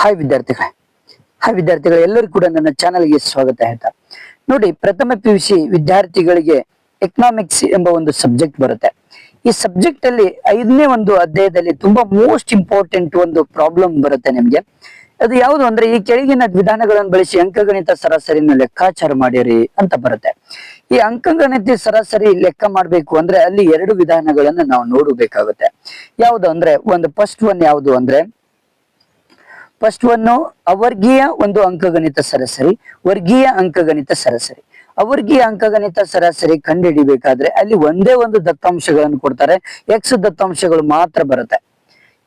Hi ವಿದ್ಯಾರ್ಥಿಗಳೇ. Hi ವಿದ್ಯಾರ್ಥಿಗಳು, ಎಲ್ಲರಿಗೂ ಕೂಡ ನನ್ನ ಚಾನಲ್ಗೆ ಸ್ವಾಗತ ಹೇಳ್ತಾ. ನೋಡಿ, ಪ್ರಥಮ ಪಿ ಯು ಸಿ ವಿದ್ಯಾರ್ಥಿಗಳಿಗೆ ಎಕನಾಮಿಕ್ಸ್ ಎಂಬ ಒಂದು ಸಬ್ಜೆಕ್ಟ್ ಬರುತ್ತೆ. ಈ ಸಬ್ಜೆಕ್ಟ್ ಅಲ್ಲಿ ಐದನೇ ಒಂದು ಅಧ್ಯಾಯದಲ್ಲಿ ತುಂಬಾ ಮೋಸ್ಟ್ ಇಂಪಾರ್ಟೆಂಟ್ ಒಂದು ಪ್ರಾಬ್ಲಮ್ ಬರುತ್ತೆ ನಿಮ್ಗೆ. ಅದು ಯಾವುದು ಅಂದ್ರೆ, ಈ ಕೆಳಗಿನ ವಿಧಾನಗಳನ್ನು ಬಳಸಿ ಅಂಕಗಣಿತ ಸರಾಸರಿಯನ್ನು ಲೆಕ್ಕಾಚಾರ ಮಾಡಿರಿ ಅಂತ ಬರುತ್ತೆ. ಈ ಅಂಕಗಣಿತ ಸರಾಸರಿ ಲೆಕ್ಕ ಮಾಡಬೇಕು ಅಂದ್ರೆ ಅಲ್ಲಿ ಎರಡು ವಿಧಾನಗಳನ್ನ ನಾವು ನೋಡಬೇಕಾಗುತ್ತೆ. ಯಾವುದು ಅಂದ್ರೆ, ಒಂದು ಫಸ್ಟ್ ಒನ್ ಯಾವುದು ಅಂದ್ರೆ ಫಸ್ಟ್ ಒನ್ನು ಅವರ್ಗೀಯ ಒಂದು ಅಂಕಗಣಿತ ಸರಾಸರಿ ವರ್ಗೀಯ ಅಂಕಗಣಿತ ಸರಾಸರಿ ಅವರ್ಗೀಯ ಅಂಕಗಣಿತ ಸರಾಸರಿ ಕಂಡುಹಿಡಿಬೇಕಾದ್ರೆ ಅಲ್ಲಿ ಒಂದೇ ಒಂದು ದತ್ತಾಂಶಗಳನ್ನು ಕೊಡ್ತಾರೆ ಎಕ್ಸ್ ದತ್ತಾಂಶಗಳು ಮಾತ್ರ ಬರುತ್ತೆ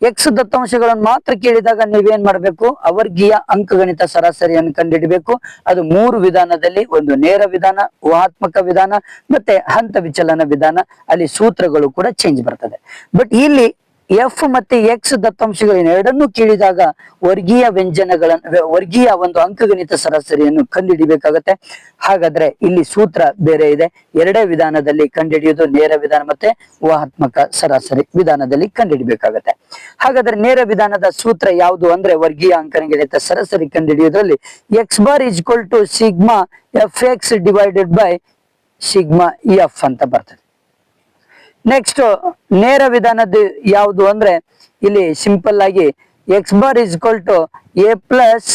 ಎಕ್ಸ್ ದತ್ತಾಂಶಗಳನ್ನು ಮಾತ್ರ ಕೇಳಿದಾಗ ನೀವೇನ್ ಮಾಡ್ಬೇಕು? ಅವರ್ಗೀಯ ಅಂಕಗಣಿತ ಸರಾಸರಿಯನ್ನು ಕಂಡುಹಿಡಬೇಕು ಅದು ಮೂರು ವಿಧಾನದಲ್ಲಿ ಒಂದು ನೇರ ವಿಧಾನ, ಊಹಾತ್ಮಕ ವಿಧಾನ, ಮತ್ತೆ ಹಂತ ವಿಚಲನ ವಿಧಾನ, ಅಲ್ಲಿ ಸೂತ್ರಗಳು ಕೂಡ ಚೇಂಜ್ ಬರ್ತದೆ. ಬಟ್ ಇಲ್ಲಿ ಎಫ್ ಮತ್ತೆ ಎಕ್ಸ್ ದತ್ತಾಂಶಗಳನ್ನ ಎರಡನ್ನೂ ಕೇಳಿದಾಗ ವರ್ಗೀಯ ವ್ಯಂಜನಗಳನ್ನ ವರ್ಗೀಯ ಒಂದು ಅಂಕಗಣಿತ ಸರಾಸರಿಯನ್ನು ಕಂಡುಹಿಡಿಬೇಕಾಗತ್ತೆ. ಹಾಗಾದ್ರೆ ಇಲ್ಲಿ ಸೂತ್ರ ಬೇರೆ ಇದೆ. ಎರಡೇ ವಿಧಾನದಲ್ಲಿ ಕಂಡುಹಿಡಿಯೋದು ನೇರ ವಿಧಾನ ಮತ್ತೆ ಊಹಾತ್ಮಕ ಸರಾಸರಿ ವಿಧಾನದಲ್ಲಿ ಕಂಡುಹಿಡಿಬೇಕಾಗತ್ತೆ. ಹಾಗಾದ್ರೆ ನೇರ ವಿಧಾನದ ಸೂತ್ರ ಯಾವುದು ಅಂದ್ರೆ ವರ್ಗೀಯ ಅಂಕಗಣಿತ ಸರಾಸರಿ ಕಂಡುಹಿಡಿಯೋದ್ರಲ್ಲಿ X bar is to sigma F X divided by sigma F ಅಂತ ಬರ್ತದೆ. ನೆಕ್ಸ್ಟ್ ನೇರ ವಿಧಾನದ ಯಾವುದು ಅಂದ್ರೆ ಇಲ್ಲಿ ಸಿಂಪಲ್ ಆಗಿ X bar is to A plus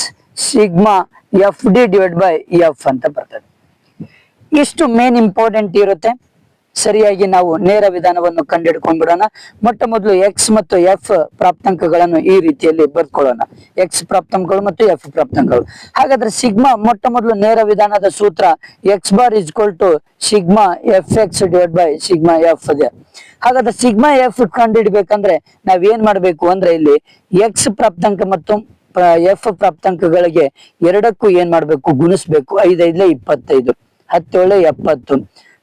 sigma F D divide by F ಅಂತ ಬರ್ತದೆ. ಇಷ್ಟು ಮೇನ್ ಇಂಪಾರ್ಟೆಂಟ್ ಇರುತ್ತೆ. ಸರಿಯಾಗಿ ನಾವು ನೇರ ವಿಧಾನವನ್ನು ಕಂಡುಹಿಡ್ಕೊಂಡ್ಬಿಡೋಣ ಮೊಟ್ಟ ಮೊದಲು ಎಕ್ಸ್ ಮತ್ತು ಎಫ್ ಪ್ರಾಪ್ತಾಂಕಗಳನ್ನು ಈ ರೀತಿಯಲ್ಲಿ ಬರ್ಕೊಳ್ಳೋಣ ಎಕ್ಸ್ ಪ್ರಾಪ್ತಾಂಕಗಳು ಮತ್ತು ಎಫ್ ಪ್ರಾಪ್ತಾಂಕಗಳು. ಹಾಗಾದ್ರೆ ಸಿಗ್ಮಾ ಮೊಟ್ಟ ಮೊದಲು ನೇರ ವಿಧಾನದ ಸೂತ್ರ X bar is to sigma F X divide by sigma F ಇದೆ ಹಾಗಾದ್ರೆ ಸಿಗ್ಮಾ ಎಫ್ ಕಂಡುಹಿಡ್ಬೇಕಂದ್ರೆ ನಾವ್ ಏನ್ ಮಾಡ್ಬೇಕು ಅಂದ್ರೆ ಇಲ್ಲಿ ಎಕ್ಸ್ ಪ್ರಾಪ್ತಾಂಕ ಮತ್ತು ಎಫ್ ಪ್ರಾಪ್ತಾಂಕಗಳಿಗೆ ಎರಡಕ್ಕೂ ಏನ್ ಮಾಡ್ಬೇಕು? ಗುಣಿಸ್ಬೇಕು. ಐದೈದ್ಲೆ ಇಪ್ಪತ್ತೈದು. ಹತ್ತೇಳು ಎಪ್ಪತ್ತು.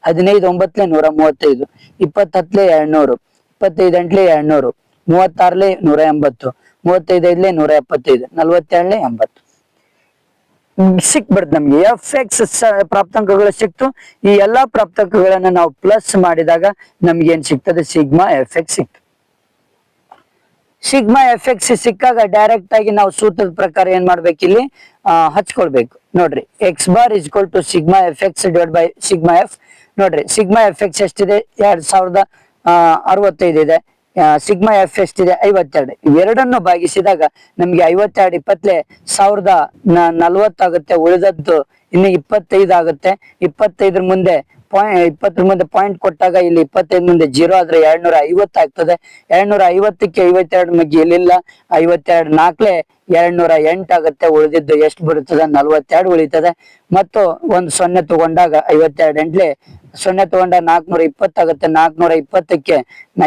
ಹದಿನೈದು, ಒಂಬತ್ತಲೆ ನೂರ ಮೂವತ್ತೈದು, ಇಪ್ಪತ್ತತ್ಲೆ ಎರಡ್ನೂರು ಇಪ್ಪತ್ತೈದು ಎಂಟ್ಲೆ ಎರಡ್ನೂರು, ಮೂವತ್ತಾರ್ಲೆ ನೂರ ಎಂಬತ್ತು ಮೂವತ್ತೈದು ಐದ್ಲೆ ನೂರ ಎಪ್ಪತ್ತೈದು, ನಲ್ವತ್ತೆರಡ್ಲೆ ಎಂಬತ್ತು. ಸಿಕ್ಬಿಡ್ತು ನಮ್ಗೆ. ಎಫ್ ಎಕ್ಸ್ ಪ್ರಾಪ್ತಾಂಕಗಳು ಸಿಕ್ತು. ಈ ಎಲ್ಲಾ ಪ್ರಾಪ್ತಾಂಕಗಳನ್ನ ನಾವು ಪ್ಲಸ್ ಮಾಡಿದಾಗ ನಮ್ಗೆ ಏನ್ ಸಿಗ್ತದೆ? ಸಿಗ್ಮಾ ಎಫ್ ಎಕ್ಸ್ ಸಿಕ್ತು ಸಿಗ್ಮಾ ಎಫ್ ಎಕ್ಸ್ ಸಿಕ್ಕಾಗ ಡೈರೆಕ್ಟ್ ಆಗಿ ನಾವು ಸೂತ್ರದ ಪ್ರಕಾರ ಏನ್ ಮಾಡ್ಬೇಕು ಇಲ್ಲಿ? ಹಚ್ಕೊಳ್ಬೇಕು. ನೋಡ್ರಿ X bar is equal to sigma F X divide by sigma F ನೋಡ್ರಿ ಸಿಗ್ಮಾ ಎಫ್ ಎಕ್ಸ್ ಎಷ್ಟಿದೆ? ಎರಡ್ ಸಾವಿರದ ಅರವತ್ತೈದು ಇದೆ. ಸಿಗ್ಮಾ ಎಫ್ ಎಷ್ಟಿದೆ? ಐವತ್ತೆರಡು. ಇವೆರಡನ್ನು ಭಾಗಿಸಿದಾಗ ನಮ್ಗೆ ಐವತ್ತೆರಡು ಇಪ್ಪತ್ಲೆ ಸಾವಿರದ ನಲ್ವತ್ತಾಗುತ್ತೆ, ಉಳಿದದ್ದು ಇನ್ನು ಇಪ್ಪತ್ತೈದು ಆಗುತ್ತೆ. ಇಪ್ಪತ್ತೈದ್ರ ಮುಂದೆ ಪಾಯಿಂಟ್ ಇಪ್ಪತ್ತರ ಮುಂದೆ ಪಾಯಿಂಟ್ ಕೊಟ್ಟಾಗ ಇಲ್ಲಿ ಇಪ್ಪತ್ತೈದು ಮುಂದೆ ಜೀರೋ ಆದ್ರೆ ಎರಡ್ನೂರ ಐವತ್ತು ಆಗ್ತದೆ. ಎರಡ್ನೂರ ಐವತ್ತಕ್ಕೆ ಐವತ್ತೆರಡು ಮಗ್ಗಿ ಇಲ್ಲಿಲ್ಲ ಐವತ್ತೆರಡು ನಾಲ್ಕಲೆ ಎರಡ್ನೂರ ಎಂಟು ಆಗುತ್ತೆ. ಉಳಿದಿದ್ದು ಎಷ್ಟು ಬರುತ್ತದೆ? ನಲ್ವತ್ತೆರಡು ಉಳಿತದೆ. ಮತ್ತು ಒಂದು ಸೊನ್ನೆ ತಗೊಂಡಾಗ ಐವತ್ತೆರಡು ಎಂಟ್ಲೆ ಸೊನ್ನೆ ತಗೊಂಡಾಗ ನಾಲ್ಕುನೂರ ಇಪ್ಪತ್ತಾಗುತ್ತೆ ನಾಲ್ಕುನೂರ ಇಪ್ಪತ್ತಕ್ಕೆ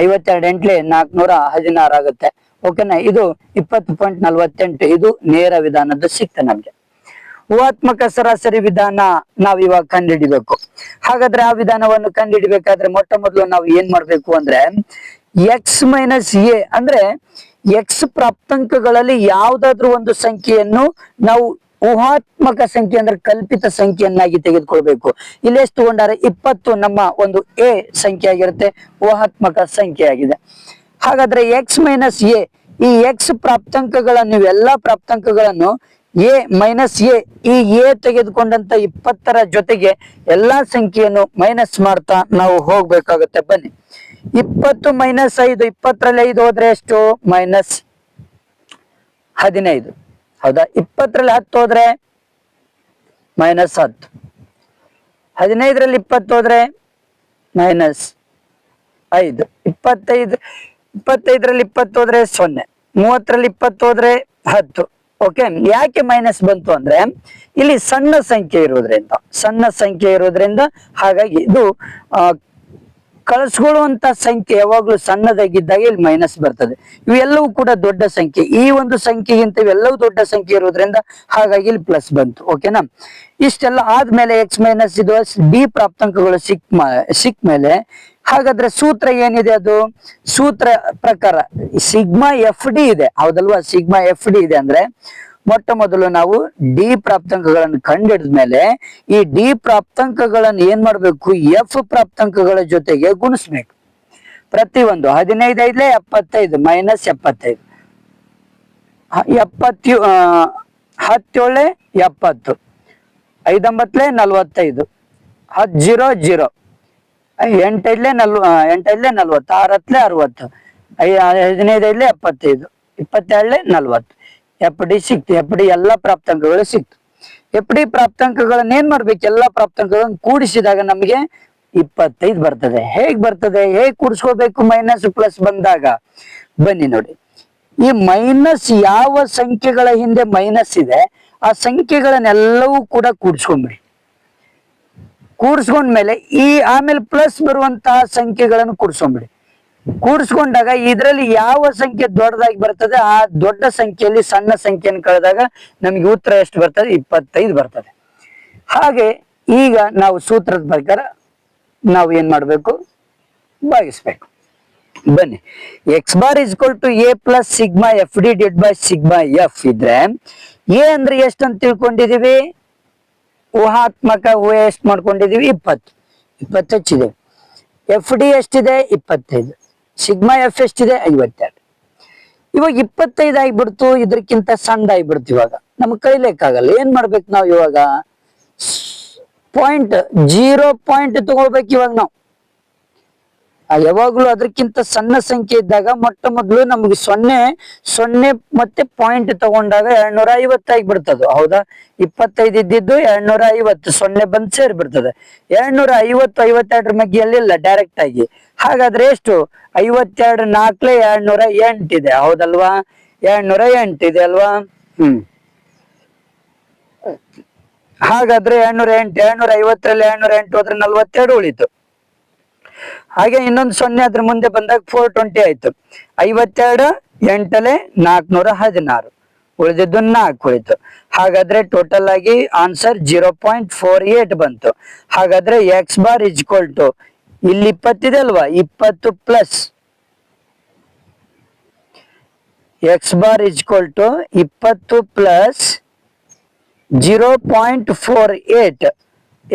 ಐವತ್ತೆರಡು ಎಂಟ್ಲೆ ನಾಲ್ಕುನೂರ ಹದಿನಾರು ಆಗುತ್ತೆ. ಓಕೆನಾ ಇದು ಇಪ್ಪತ್ತು ಪಾಯಿಂಟ್ ನಲ್ವತ್ತೆಂಟು. ಇದು ನೇರ ವಿಧಾನದ ಸಿಕ್ತ ನಮ್ಗೆ. ಊಹಾತ್ಮಕ ಸರಾಸರಿ ವಿಧಾನ ನಾವ್ ಇವಾಗ ಕಂಡುಹಿಡಿಬೇಕು. ಹಾಗಾದ್ರೆ ಆ ವಿಧಾನವನ್ನು ಕಂಡುಹಿಡಿಬೇಕಾದ್ರೆ ಮೊಟ್ಟ ಮೊದಲು ನಾವು ಏನ್ ಮಾಡ್ಬೇಕು ಅಂದ್ರೆ ಎಕ್ಸ್ ಮೈನಸ್ ಎ ಅಂದ್ರೆ ಎಕ್ಸ್ ಪ್ರಾಪ್ತಾಂಕಗಳಲ್ಲಿ ಯಾವ್ದಾದ್ರು ಒಂದು ಸಂಖ್ಯೆಯನ್ನು ನಾವು ಊಹಾತ್ಮಕ ಸಂಖ್ಯೆ ಅಂದ್ರೆ ಕಲ್ಪಿತ ಸಂಖ್ಯೆಯನ್ನಾಗಿ ತೆಗೆದುಕೊಳ್ಬೇಕು. ಇಲ್ಲಿ ಎಷ್ಟು ತಗೊಂಡಾರೆ ಇಪ್ಪತ್ತು ನಮ್ಮ ಒಂದು ಎ ಸಂಖ್ಯೆ ಆಗಿರುತ್ತೆ, ಊಹಾತ್ಮಕ ಸಂಖ್ಯೆ ಆಗಿದೆ. ಹಾಗಾದ್ರೆ ಎಕ್ಸ್ ಮೈನಸ್ ಎ ಈ ಎಕ್ಸ್ ಪ್ರಾಪ್ತಾಂಕಗಳನ್ನು ನೀವೆಲ್ಲಾ ಪ್ರಾಪ್ತಾಂಕಗಳನ್ನು ಎ ಮೈನಸ್ ಎ ಈ ಎ ತೆಗೆದುಕೊಂಡಂತ ಇಪ್ಪತ್ತರ ಜೊತೆಗೆ ಎಲ್ಲಾ ಸಂಖ್ಯೆಯನ್ನು ಮೈನಸ್ ಮಾಡ್ತಾ ನಾವು ಹೋಗ್ಬೇಕಾಗುತ್ತೆ. ಬನ್ನಿ. ಇಪ್ಪತ್ತು ಮೈನಸ್ ಐದು, ಇಪ್ಪತ್ತರಲ್ಲಿ ಐದು ಹೋದ್ರೆ ಎಷ್ಟು? ಮೈನಸ್ ಹದಿನೈದು. ಹೌದಾ? ಇಪ್ಪತ್ತರಲ್ಲಿ ಹತ್ತು ಹೋದ್ರೆ ಮೈನಸ್ ಹತ್ತು. ಹದಿನೈದರಲ್ಲಿ ಇಪ್ಪತ್ತು ಹೋದ್ರೆ ಮೈನಸ್ ಐದು. ಇಪ್ಪತ್ತೈದು, ಇಪ್ಪತ್ತೈದರಲ್ಲಿ ಇಪ್ಪತ್ತು ಹೋದ್ರೆ ಸೊನ್ನೆ. ಮೂವತ್ತರಲ್ಲಿ ಇಪ್ಪತ್ತು ಹೋದ್ರೆ ಹತ್ತು. ಓಕೆ ಯಾಕೆ ಮೈನಸ್ ಬಂತು ಅಂದ್ರೆ ಇಲ್ಲಿ ಸಣ್ಣ ಸಂಖ್ಯೆ ಇರೋದ್ರಿಂದ ಸಣ್ಣ ಸಂಖ್ಯೆ ಇರೋದ್ರಿಂದ ಹಾಗಾಗಿ ಇದು ಕಳಿಸ್ಕೊಳ್ಳುವಂತ ಸಂಖ್ಯೆ ಯಾವಾಗ್ಲೂ ಸಣ್ಣದಾಗಿದ್ದಾಗ ಇಲ್ಲಿ ಮೈನಸ್ ಬರ್ತದೆ. ಇವೆಲ್ಲವೂ ಕೂಡ ದೊಡ್ಡ ಸಂಖ್ಯೆ. ಈ ಒಂದು ಸಂಖ್ಯೆಗಿಂತ ಇವೆಲ್ಲವೂ ದೊಡ್ಡ ಸಂಖ್ಯೆ ಇರೋದ್ರಿಂದ ಹಾಗಾಗಿ ಇಲ್ಲಿ ಪ್ಲಸ್ ಬಂತು. ಓಕೆನಾ ಇಷ್ಟೆಲ್ಲ ಆದ್ಮೇಲೆ ಎಕ್ಸ್ ಮೈನಸ್ ಇದು ಡಿ ಪ್ರಾಪ್ತಾಂಕಗಳು ಸಿಕ್ ಸಿಕ್ ಮೇಲೆ ಹಾಗಾದ್ರೆ ಸೂತ್ರ ಏನಿದೆ ಅದು? ಸೂತ್ರ ಪ್ರಕಾರ ಸಿಗ್ಮಾ ಎಫ್ ಡಿ ಇದೆ. ಹೌದಲ್ವಾ? ಸಿಗ್ಮಾ ಎಫ್ ಡಿ ಇದೆ ಅಂದ್ರೆ ಮೊಟ್ಟ ಮೊದಲು ನಾವು ಡಿ ಪ್ರಾಪ್ತಾಂಕಗಳನ್ನು ಕಂಡಿಡಿದ ಮೇಲೆ ಈ ಡಿ ಪ್ರಾಪ್ತಾಂಕಗಳನ್ನು ಏನ್ ಮಾಡ್ಬೇಕು? ಎಫ್ ಪ್ರಾಪ್ತಾಂಕಗಳ ಜೊತೆಗೆ ಗುಣಿಸ್ಬೇಕು. ಪ್ರತಿಯೊಂದು ಹದಿನೈದು ಐದ್ಲೆ ಎಪ್ಪತ್ತೈದು, ಮೈನಸ್ ಎಪ್ಪತ್ತೈದು. ಎಪ್ಪತ್ತು ಹತ್ತೇಳೆ ಎಪ್ಪತ್ತು. ಐದೊಂಬತ್ತಲೆ ನಲ್ವತ್ತೈದು. ಹತ್ತು, ಜೀರೋ ಜೀರೋ. ಎಂಟೈದ್ಲೆ ನಲ್ವ ಎಂಟೈದ್ಲೆ ನಲ್ವತ್ತು ಆರತ್ಲೆ ಅರವತ್ತು, ಐ ಹದಿನೈದೈದ್ಲೆ ಎಪ್ಪತ್ತೈದು ಇಪ್ಪತ್ತೇಳಲೆ ನಲ್ವತ್ತು. ಎಫ್ ಡಿ ಸಿಕ್ತು ಎಫ್ ಡಿ ಎಲ್ಲ ಪ್ರಾಪ್ತಾಂಕಗಳು ಸಿಕ್ತು. ಎಫ್ ಡಿ ಪ್ರಾಪ್ತಾಂಕಗಳನ್ನ ಏನ್ ಮಾಡ್ಬೇಕು? ಎಲ್ಲ ಪ್ರಾಪ್ತಾಂಕಗಳನ್ನ ಕೂಡಿಸಿದಾಗ ನಮಗೆ ಇಪ್ಪತ್ತೈದು ಬರ್ತದೆ. ಹೇಗ್ ಬರ್ತದೆ? ಹೇಗ್ ಕೂಡಿಸ್ಕೋಬೇಕು? ಮೈನಸ್ ಪ್ಲಸ್ ಬಂದಾಗ? ಬನ್ನಿ ನೋಡಿ. ಈ ಮೈನಸ್ ಯಾವ ಸಂಖ್ಯೆಗಳ ಹಿಂದೆ ಮೈನಸ್ ಇದೆ, ಆ ಸಂಖ್ಯೆಗಳನ್ನೆಲ್ಲವೂ ಕೂಡ ಕೂಡಿಸ್ಕೊಂಡ್ಬಿಡಿ ಕೂಡಿಸ್ಕೊಂಡ್ಮೇಲೆ ಈ ಆಮೇಲೆ ಪ್ಲಸ್ ಬರುವಂತಹ ಸಂಖ್ಯೆಗಳನ್ನು ಕೂಡಿಸ್ಕೊಂಡ್ಬಿಡಿ ಕೂಡಿಸ್ಕೊಂಡಾಗ ಇದರಲ್ಲಿ ಯಾವ ಸಂಖ್ಯೆ ದೊಡ್ಡದಾಗಿ ಬರ್ತದೆ, ಆ ದೊಡ್ಡ ಸಂಖ್ಯೆಯಲ್ಲಿ ಸಣ್ಣ ಸಂಖ್ಯೆಯನ್ನು ಕಳೆದಾಗ ನಮಗೆ ಉತ್ತರ ಎಷ್ಟು ಬರ್ತದೆ? ಇಪ್ಪತ್ತೈದು ಬರ್ತದೆ. ಹಾಗೆ ಈಗ ನಾವು ಸೂತ್ರದ ಪ್ರಕಾರ ನಾವು ಏನ್ ಮಾಡಬೇಕು? ಭಾಗಿಸ್ಬೇಕು. ಬನ್ನಿ. X bar is to A plus sigma F D did by sigma F ಇದ್ರೆ ಎ ಅಂದ್ರೆ ಎಷ್ಟು ಅಂತ ತಿಳ್ಕೊಂಡಿದೀವಿ ಊಹಾತ್ಮಕ ಊಹೆ ಎಷ್ಟು ಮಾಡ್ಕೊಂಡಿದೀವಿ? ಇಪ್ಪತ್ತು. ಇಪ್ಪತ್ತು ಹೆಚ್ಚಿದೆ. ಎಫ್ ಡಿ ಎಷ್ಟಿದೆ? ಇಪ್ಪತ್ತೈದು. ಸಿಗ್ಮಾ ಎಫ್ ಎಷ್ಟಿದೆ? ಐವತ್ತೆರಡು. ಇವಾಗ ಇಪ್ಪತ್ತೈದು ಆಗ್ಬಿಡ್ತು ಇದಕ್ಕಿಂತ ಸಣ್ಣ ಆಗ್ಬಿಡ್ತು ಇವಾಗ. ನಮ್ಗೆ ಕೈಲೇಕಾಗಲ್ಲ ಏನ್ ಮಾಡ್ಬೇಕು ನಾವು ಇವಾಗ? ಪಾಯಿಂಟ್ ಜೀರೋ ಪಾಯಿಂಟ್ ತಗೊಳ್ಬೇಕು ಇವಾಗ ನಾವು. ಯಾವಾಗ್ಲೂ ಅದಕ್ಕಿಂತ ಸಣ್ಣ ಸಂಖ್ಯೆ ಇದ್ದಾಗ ಮೊಟ್ಟ ಮೊದಲು ನಮ್ಗೆ ಸೊನ್ನೆ ಸೊನ್ನೆ ಮತ್ತೆ ಪಾಯಿಂಟ್ ತಗೊಂಡಾಗ ಎರಡ್ನೂರ ಐವತ್ತಾಗಿ ಬಿಡ್ತದ. ಹೌದಾ? ಇಪ್ಪತ್ತೈದು ಇದ್ದಿದ್ದು ಎರಡ್ನೂರ ಐವತ್ತು ಸೊನ್ನೆ ಬಂದ್ ಸೇರಿ ಬಿಡ್ತದೆ ಎರಡ್ನೂರ ಐವತ್ತು ಐವತ್ತೆರಡರ ಮಗ್ಗಿಯಲ್ಲಿಲ್ಲ ಡೈರೆಕ್ಟ್ ಆಗಿ. ಹಾಗಾದ್ರೆ ಎಷ್ಟು? ಐವತ್ತೆರಡು ನಾಲ್ಕಲೆ ಎರಡ್ನೂರ ಎಂಟಿದೆ ಹೌದಲ್ವಾ? ಎರಡ್ನೂರ ಎಂಟಿದೆ ಅಲ್ವಾ? ಹ್ಮ್. ಹಾಗಾದ್ರೆ ಎರಡ್ನೂರ ಎಂಟು ಎರಡ್ನೂರ ಐವತ್ತರಲ್ಲಿ ಎರಡ್ನೂರ ಎಂಟು ಹೋದ್ರೆ ನಲ್ವತ್ತೆರಡು ಉಳಿತು. ಹಾಗೆ ಇನ್ನೊಂದು ಸೊನ್ನೆ ಅದ್ರ ಮುಂದೆ ಬಂದಾಗ ಫೋರ್ ಟ್ವೆಂಟಿ ಆಯ್ತು. ಐವತ್ತೆರಡು, ಎಂಟಲೆ ನಾಲ್ಕುನೂರ ಹದಿನಾರು. ಉಳಿದಿದ್ದು ನಾಲ್ಕು ಉಳಿತು. ಹಾಗಾದ್ರೆ ಟೋಟಲ್ ಆಗಿ answer zero point four eight ಬಂತು. ಹಾಗಾದ್ರೆ ಎಕ್ಸ್ ಬಾರ್ ಇಜ್ಕೊಲ್ ಟು ಇಲ್ಲಿ ಇಪ್ಪತ್ತಿದೆ ಅಲ್ವಾ? ಇಪ್ಪತ್ತು plus X bar is equal to ಇಪ್ಪತ್ತು plus zero point four eight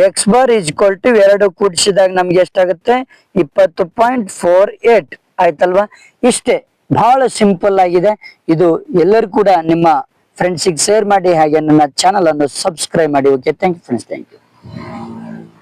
X bar is equal to ಎರಡು ಕೂಡಿಸಿದಾಗ ನಮ್ಗೆ ಎಷ್ಟಾಗುತ್ತೆ? ಇಪ್ಪತ್ತು ಪಾಯಿಂಟ್ ಫೋರ್ ಏಟ್. ಆಯ್ತಲ್ವಾ? ಇಷ್ಟೇ, ಬಹಳ ಸಿಂಪಲ್ ಆಗಿದೆ. ಇದು ಎಲ್ಲರೂ ಕೂಡ ನಿಮ್ಮ ಫ್ರೆಂಡ್ಸಿಗೆ ಶೇರ್ ಮಾಡಿ ಹಾಗೆ ನನ್ನ ಚಾನಲ್ ಅನ್ನು ಸಬ್ಸ್ಕ್ರೈಬ್ ಮಾಡಿ. Okay thank you friends thank you